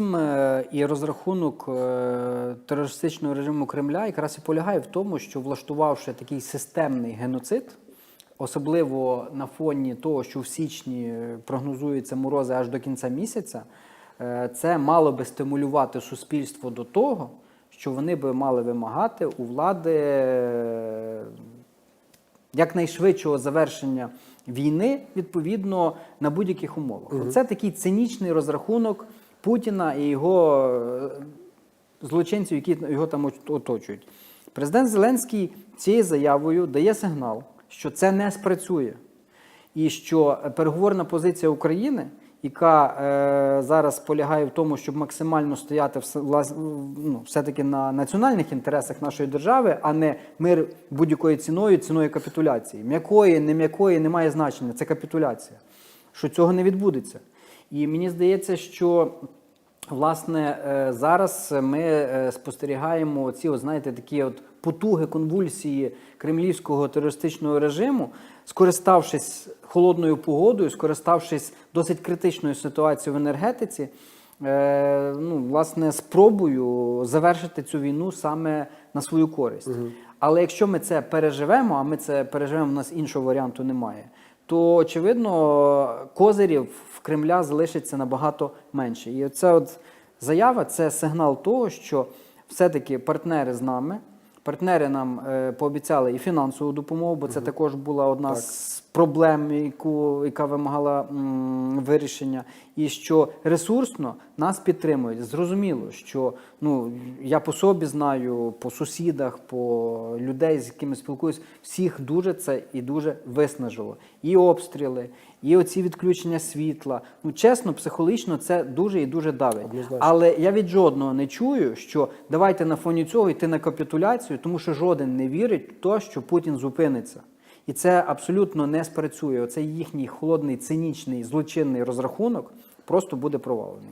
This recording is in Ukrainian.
Е, І розрахунок е, терористичного режиму Кремля якраз і полягає в тому, що влаштувавши такий системний геноцид, особливо на фоні того, що в січні прогнозуються морози аж до кінця місяця, е, це мало би стимулювати суспільство до того, що вони би мали вимагати у влади е, якнайшвидшого завершення війни відповідно на будь-яких умовах. Це такий цинічний розрахунок Путіна і його е, злочинців, які його там оточують. Президент Зеленський цією заявою дає сигнал, що це не спрацює, і що переговорна позиція України, яка е, зараз полягає в тому, щоб максимально стояти влас- ну, все-таки на національних інтересах нашої держави, а не мир будь-якою ціною, ціною капітуляції. М'якої, не м'якої немає значення. Це капітуляція. Що цього не відбудеться. І мені здається, що Власне, е, зараз ми е, спостерігаємо ці, от, знаєте, такі от потуги, конвульсії кремлівського терористичного режиму, скориставшись холодною погодою, скориставшись досить критичною ситуацією в енергетиці, е, ну, власне, спробою завершити цю війну саме на свою користь. Але якщо ми це переживемо, а ми це переживемо, у нас іншого варіанту немає, то очевидно козирів в Кремля залишиться набагато менше. І оця от заява це сигнал того, що все-таки партнери з нами. Партнери нам е, пообіцяли і фінансову допомогу, бо це також була одна з проблем, яку, яка вимагала м, вирішення. І що ресурсно нас підтримують. Зрозуміло, що ну я по собі знаю, по сусідах, по людей, з якими спілкуюсь, всіх дуже це і дуже виснажило. І обстріли, і оці відключення світла. Ну чесно, психологічно це дуже і дуже давить. Однозначно. Але я від жодного не чую, що давайте на фоні цього йти на капітуляцію, тому що жоден не вірить в те, що Путін зупиниться. І це абсолютно не спрацює. Оцей їхній холодний, цинічний, злочинний розрахунок просто буде провалений.